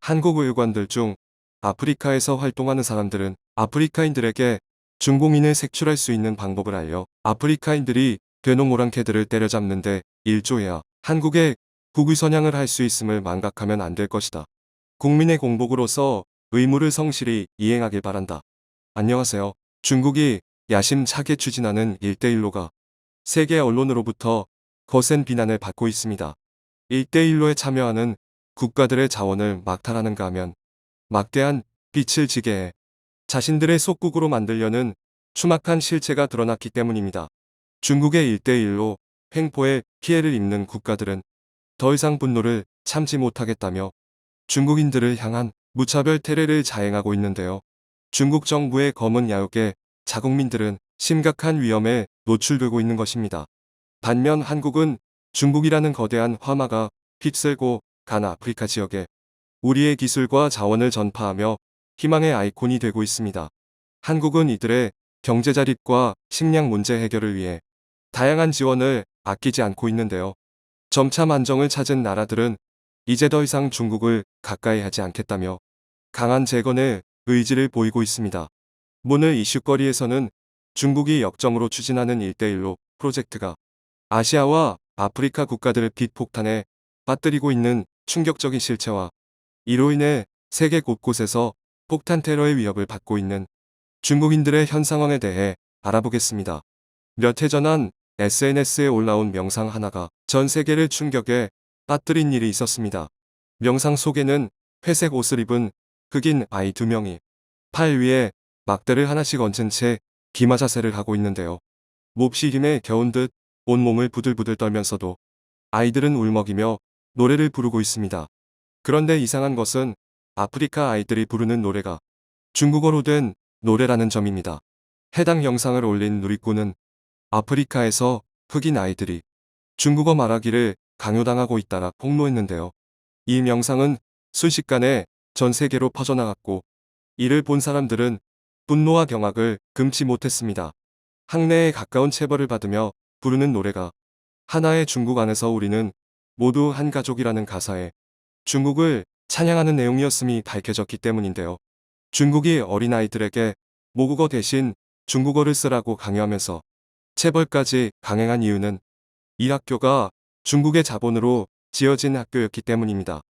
한국 의관들 중 아프리카에서 활동하는 사람들은 아프리카인들에게 중공인을 색출할 수 있는 방법을 알려 아프리카인들이 되노모란 개들을 때려잡는데 일조해야 한국에 국위선양을 할 수 있음을 망각하면 안 될 것이다. 국민의 공복으로서 의무를 성실히 이행하길 바란다. 안녕하세요. 중국이 야심차게 추진하는 1대1로가 세계 언론으로부터 거센 비난을 받고 있습니다. 1대1로에 참여하는 국가들의 자원을 막탈하는가 하면 막대한 빛을 지게 해 자신들의 속국으로 만들려는 추막한 실체가 드러났기 때문입니다. 중국의 1대1로 횡포에 피해를 입는 국가들은 더 이상 분노를 참지 못하겠다며 중국인들을 향한 무차별 테러를 자행하고 있는데요. 중국 정부의 검은 야욕에 자국민들은 심각한 위험에 노출되고 있는 것입니다. 반면 한국은 중국이라는 거대한 화마가 휩쓸고 간 아프리카 지역에 우리의 기술과 자원을 전파하며 희망의 아이콘이 되고 있습니다. 한국은 이들의 경제 자립과 식량 문제 해결을 위해 다양한 지원을 아끼지 않고 있는데요. 점차 만정을 찾은 나라들은 이제 더 이상 중국을 가까이 하지 않겠다며 강한 재건의 의지를 보이고 있습니다. 오늘 이슈거리에서는 중국이 역정으로 추진하는 1대1로 프로젝트가 아시아와 아프리카 국가들을 빗폭탄에 빠뜨리고 있는 충격적인 실체와 이로 인해 세계 곳곳에서 폭탄 테러의 위협을 받고 있는 중국인들의 현 상황에 대해 알아보겠습니다. 몇 해 전 한 SNS에 올라온 명상 하나가 전 세계를 충격에 빠뜨린 일이 있었습니다. 명상 속에는 회색 옷을 입은 흑인 아이 두 명이 팔 위에 막대를 하나씩 얹은 채 기마 자세를 하고 있는데요. 몹시 힘에 겨운 듯 온몸을 부들부들 떨면서도 아이들은 울먹이며 노래를 부르고 있습니다. 그런데 이상한 것은 아프리카 아이들이 부르는 노래가 중국어로 된 노래라는 점입니다. 해당 영상을 올린 누리꾼은 아프리카에서 흑인 아이들이 중국어 말하기를 강요당하고 있다라 폭로했는데요. 이 영상은 순식간에 전 세계로 퍼져나갔고 이를 본 사람들은 분노와 경악을 금치 못했습니다. 학내에 가까운 체벌을 받으며 부르는 노래가 하나의 중국 안에서 우리는 모두 한 가족이라는 가사에 중국을 찬양하는 내용이었음이 밝혀졌기 때문인데요. 중국이 어린아이들에게 모국어 대신 중국어를 쓰라고 강요하면서 체벌까지 강행한 이유는 이 학교가 중국의 자본으로 지어진 학교였기 때문입니다.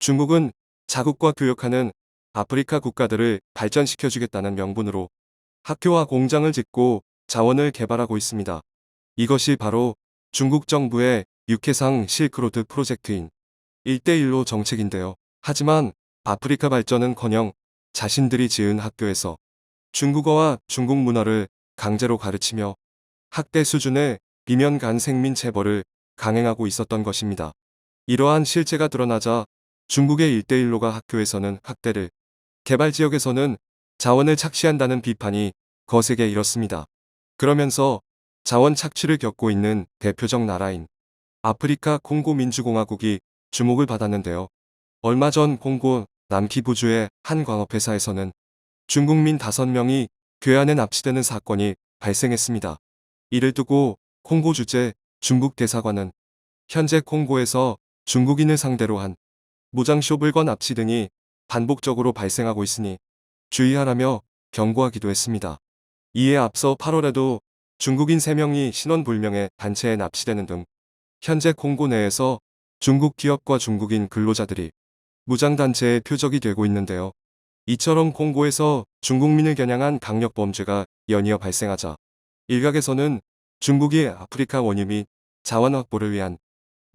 중국은 자국과 교역하는 아프리카 국가들을 발전시켜주겠다는 명분으로 학교와 공장을 짓고 자원을 개발하고 있습니다. 이것이 바로 중국 정부의 육해상 실크로드 프로젝트인 1대1로 정책인데요. 하지만 아프리카 발전은커녕 자신들이 지은 학교에서 중국어와 중국 문화를 강제로 가르치며 학대 수준의 비면 간 생민 체벌을 강행하고 있었던 것입니다. 이러한 실체가 드러나자 중국의 1대1로가 학교에서는 학대를, 개발 지역에서는 자원을 착취한다는 비판이 거세게 일었습니다. 그러면서 자원 착취를 겪고 있는 대표적 나라인 아프리카 콩고 민주공화국이 주목을 받았는데요. 얼마 전 콩고 남키부주의 한 광업회사에서는 중국민 5명이 괴한에 납치되는 사건이 발생했습니다. 이를 두고 콩고 주재 중국 대사관은 현재 콩고에서 중국인을 상대로 한 무장쇼불과 납치 등이 반복적으로 발생하고 있으니 주의하라며 경고하기도 했습니다. 이에 앞서 8월에도 중국인 3명이 신원불명의 단체에 납치되는 등 현재 콩고 내에서 중국 기업과 중국인 근로자들이 무장단체의 표적이 되고 있는데요. 이처럼 콩고에서 중국민을 겨냥한 강력범죄가 연이어 발생하자 일각에서는 중국이 아프리카 원유 및 자원 확보를 위한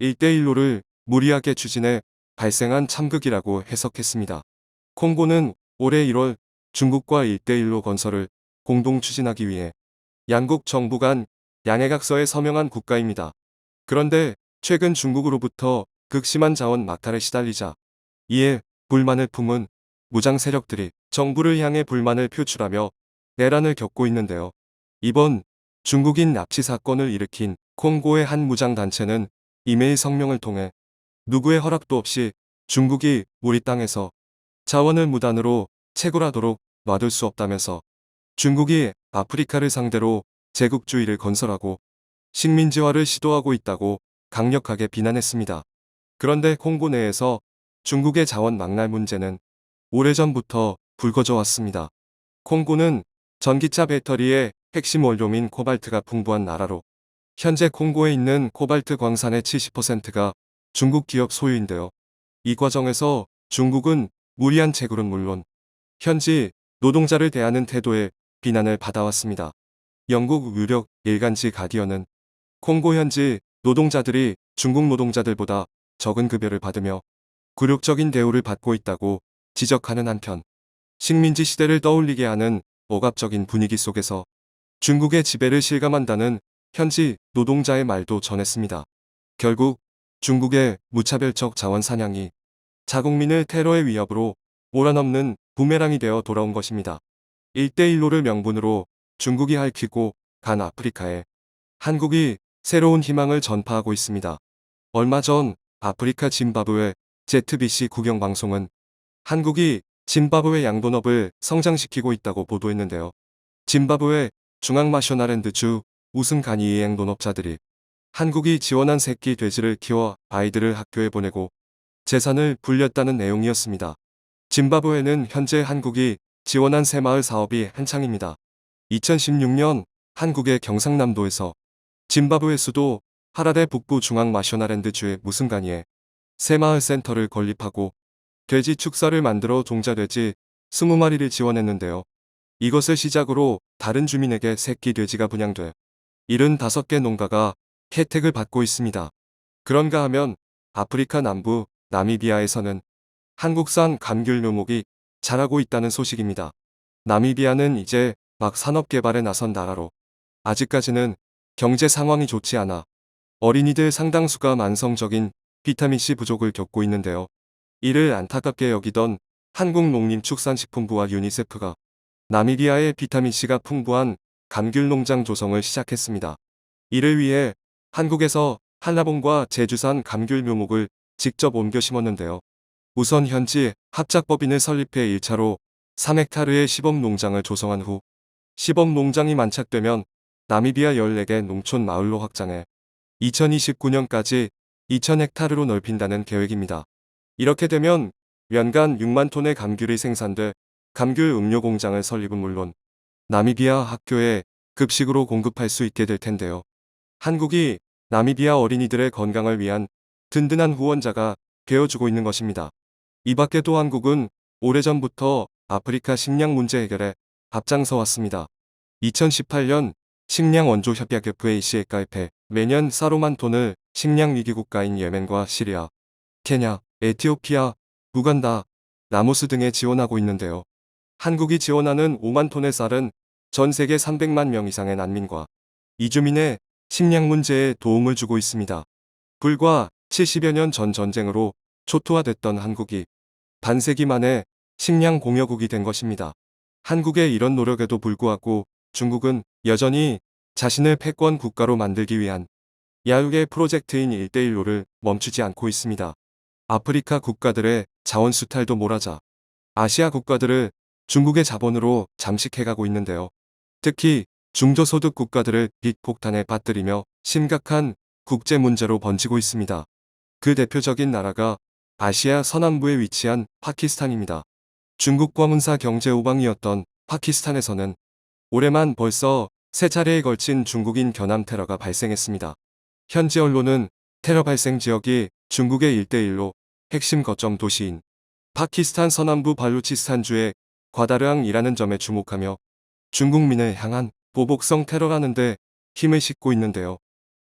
1대1로를 무리하게 추진해 발생한 참극이라고 해석했습니다. 콩고는 올해 1월 중국과 1대1로 건설을 공동 추진하기 위해 양국 정부 간 양해각서에 서명한 국가입니다. 그런데 최근 중국으로부터 극심한 자원 막탈에 시달리자 이에 불만을 품은 무장 세력들이 정부를 향해 불만을 표출하며 내란을 겪고 있는데요. 이번 중국인 납치 사건을 일으킨 콩고의 한 무장 단체는 이메일 성명을 통해 누구의 허락도 없이 중국이 우리 땅에서 자원을 무단으로 채굴하도록 놔둘 수 없다면서 중국이 아프리카를 상대로 제국주의를 건설하고 식민지화를 시도하고 있다고 강력하게 비난했습니다. 그런데 콩고 내에서 중국의 자원 망랄 문제는 오래전부터 불거져 왔습니다. 콩고는 전기차 배터리의 핵심 원료민 코발트가 풍부한 나라로 현재 콩고에 있는 코발트 광산의 70%가 중국 기업 소유인데요. 이 과정에서 중국은 무리한 채굴은 물론 현지 노동자를 대하는 태도에 비난을 받아왔습니다. 영국 유력 일간지 가디언은 콩고 현지 노동자들이 중국 노동자들보다 적은 급여를 받으며 굴욕적인 대우를 받고 있다고 지적하는 한편 식민지 시대를 떠올리게 하는 억압적인 분위기 속에서 중국의 지배를 실감한다는 현지 노동자의 말도 전했습니다. 결국 중국의 무차별적 자원 사냥이 자국민을 테러의 위협으로 몰아넘는 부메랑이 되어 돌아온 것입니다. 1대1로를 명분으로 중국이 핥히고 간 아프리카에 한국이 새로운 희망을 전파하고 있습니다. 얼마 전 아프리카 짐바브웨 ZBC 국영방송은 한국이 짐바브웨 양돈업을 성장시키고 있다고 보도했는데요. 짐바브웨 중앙마쇼나랜드주 우승 간이의 양돈업자들이 한국이 지원한 새끼 돼지를 키워 아이들을 학교에 보내고 재산을 불렸다는 내용이었습니다. 짐바브웨는 현재 한국이 지원한 새마을 사업이 한창입니다. 2016년 한국의 경상남도에서 짐바브웨 수도 하라레 북부 중앙 마셔나랜드주의 무슨가니에 새마을 센터를 건립하고 돼지 축사를 만들어 종자돼지 20마리를 지원했는데요. 이것을 시작으로 다른 주민에게 새끼 돼지가 분양돼 75개 농가가 혜택을 받고 있습니다. 그런가 하면 아프리카 남부 나미비아에서는 한국산 감귤 묘목이 자라고 있다는 소식입니다. 나미비아는 이제 막 산업 개발에 나선 나라로 아직까지는 경제 상황이 좋지 않아 어린이들 상당수가 만성적인 비타민C 부족을 겪고 있는데요. 이를 안타깝게 여기던 한국농림축산식품부와 유니세프가 나미비아의 비타민C가 풍부한 감귤 농장 조성을 시작했습니다. 이를 위해 한국에서 한라봉과 제주산 감귤 묘목을 직접 옮겨 심었는데요. 우선 현지 합작법인을 설립해 1차로 3헥타르의 시범 농장을 조성한 후 시범 농장이 만착되면 나미비아 14개 농촌 마을로 확장해 2029년까지 2000헥타르로 넓힌다는 계획입니다. 이렇게 되면 연간 6만 톤의 감귤이 생산돼 감귤 음료 공장을 설립은 물론 나미비아 학교에 급식으로 공급할 수 있게 될 텐데요. 한국이 나미비아 어린이들의 건강을 위한 든든한 후원자가 되어주고 있는 것입니다. 이 밖에도 한국은 오래전부터 아프리카 식량 문제 해결에 앞장서 왔습니다. 2018년 식량 원조 협약 FAC에 가입해 매년 사로만 톤을 식량 위기 국가인 예멘과 시리아, 케냐, 에티오피아, 우간다, 라모스 등에 지원하고 있는데요. 한국이 지원하는 5만 톤의 쌀은 전 세계 300만 명 이상의 난민과 이주민의 식량 문제에 도움을 주고 있습니다. 불과 70여 년 전 전쟁으로 초토화됐던 한국이 반세기 만에 식량 공여국이 된 것입니다. 한국의 이런 노력에도 불구하고 중국은 여전히 자신을 패권 국가로 만들기 위한 야육의 프로젝트인 1대1로를 멈추지 않고 있습니다. 아프리카 국가들의 자원 수탈도 몰아자 아시아 국가들을 중국의 자본으로 잠식해가고 있는데요. 특히 중저소득 국가들을 빚 폭탄에 빠뜨리며 심각한 국제 문제로 번지고 있습니다. 그 대표적인 나라가 아시아 서남부에 위치한 파키스탄입니다. 중국과 문사 경제 우방이었던 파키스탄에서는 올해만 벌써 세 차례에 걸친 중국인 견함 테러가 발생했습니다. 현지 언론은 테러 발생 지역이 중국의 1대1로 핵심 거점 도시인 파키스탄 서남부 발루치스탄주의 과다르항이라는 점에 주목하며 중국민을 향한 보복성 테러라는데 힘을 싣고 있는데요.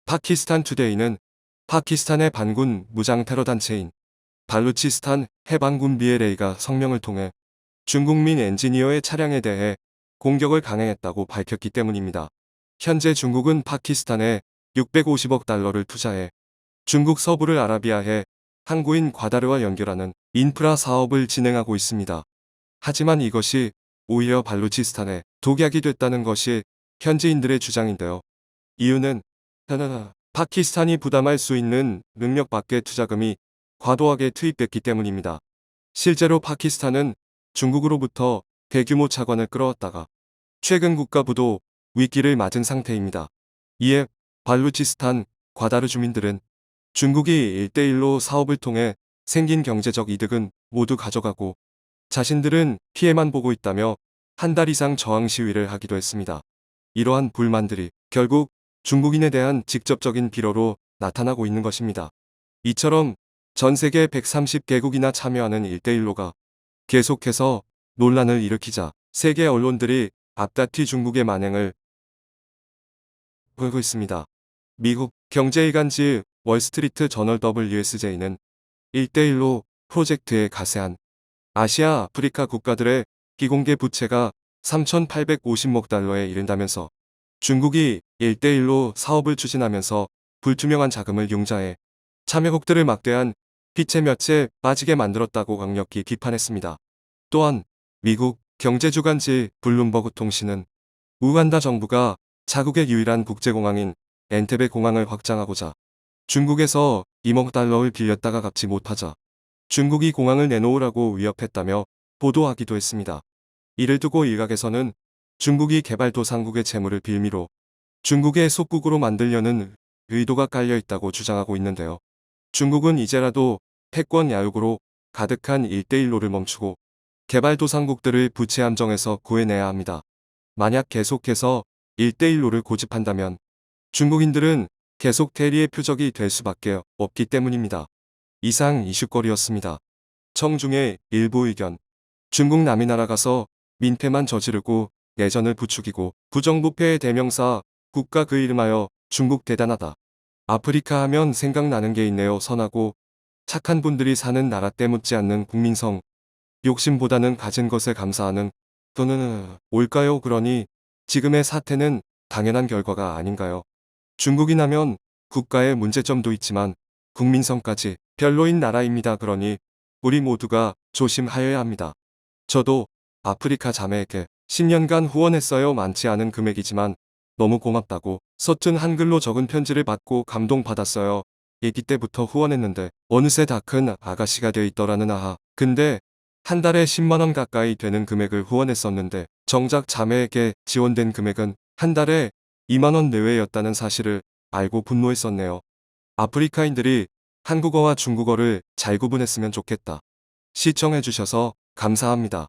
파키스탄 투데이는 파키스탄의 반군 무장 테러 단체인 발루치스탄 해방군 BLA가 성명을 통해 중국민 엔지니어의 차량에 대해 공격을 강행했다고 밝혔기 때문입니다. 현재 중국은 파키스탄에 650억 달러를 투자해 중국 서부를 아라비아해 항구인 과다르와 연결하는 인프라 사업을 진행하고 있습니다. 하지만 이것이 오히려 발루치스탄에 독약이 됐다는 것이 현지인들의 주장인데요. 이유는 파키스탄이 부담할 수 있는 능력 밖의 투자금이 과도하게 투입됐기 때문입니다. 실제로 파키스탄은 중국으로부터 대규모 차관을 끌어왔다가 최근 국가부도 위기를 맞은 상태입니다. 이에 발루치스탄 과다르 주민들은 중국이 1대1로 사업을 통해 생긴 경제적 이득은 모두 가져가고 자신들은 피해만 보고 있다며 한 달 이상 저항 시위를 하기도 했습니다. 이러한 불만들이 결국 중국인에 대한 직접적인 비로로 나타나고 있는 것입니다. 이처럼 전 세계 130개국이나 참여하는 1대1로가 계속해서 논란을 일으키자 세계 언론들이 앞다튀 중국의 만행을 보고 있습니다. 미국 경제일간지 월스트리트 저널 WSJ는 1대1로 프로젝트에 가세한 아시아 아프리카 국가들의 비공개 부채가 3,850억 달러에 이른다면서 중국이 1대1로 사업을 추진하면서 불투명한 자금을 융자해 참여국들을 막대한 피체 몇에 빠지게 만들었다고 강력히 비판했습니다. 또한 미국 경제주간지 블룸버그 통신은 우간다 정부가 자국의 유일한 국제공항인 엔테베 공항을 확장하고자 중국에서 2억 달러를 빌렸다가 갚지 못하자 중국이 공항을 내놓으라고 위협했다며 보도하기도 했습니다. 이를 두고 일각에서는 중국이 개발도상국의 재물을 빌미로 중국의 속국으로 만들려는 의도가 깔려 있다고 주장하고 있는데요. 중국은 이제라도 패권 야욕으로 가득한 1대1로를 멈추고 개발도상국들을 부채 함정에서 구해내야 합니다. 만약 계속해서 1대1로를 고집한다면 중국인들은 계속 대리의 표적이 될 수밖에 없기 때문입니다. 이상 이슈거리였습니다. 청중의 일부 의견. 중국 남이 날아가서 민폐만 저지르고 내전을 부추기고 부정부패의 대명사 국가 그 이름하여 중국 대단하다. 아프리카 하면 생각나는 게 있네요 선하고 착한 분들이 사는 나라 때묻지 않는 국민성. 욕심보다는 가진 것에 감사하는 또는 올까요 그러니 지금의 사태는 당연한 결과가 아닌가요? 중국인 하면 국가의 문제점도 있지만 국민성까지 별로인 나라입니다. 그러니 우리 모두가 조심하여야 합니다. 저도 아프리카 자매에게 10년간 후원했어요. 많지 않은 금액이지만 너무 고맙다고 서툰 한글로 적은 편지를 받고 감동받았어요. 얘기 때부터 후원했는데 어느새 다 큰 아가씨가 돼 있더라는 아하. 근데 한 달에 10만원 가까이 되는 금액을 후원했었는데 정작 자매에게 지원된 금액은 한 달에 2만원 내외였다는 사실을 알고 분노했었네요. 아프리카인들이 한국어와 중국어를 잘 구분했으면 좋겠다. 시청해주셔서 감사합니다.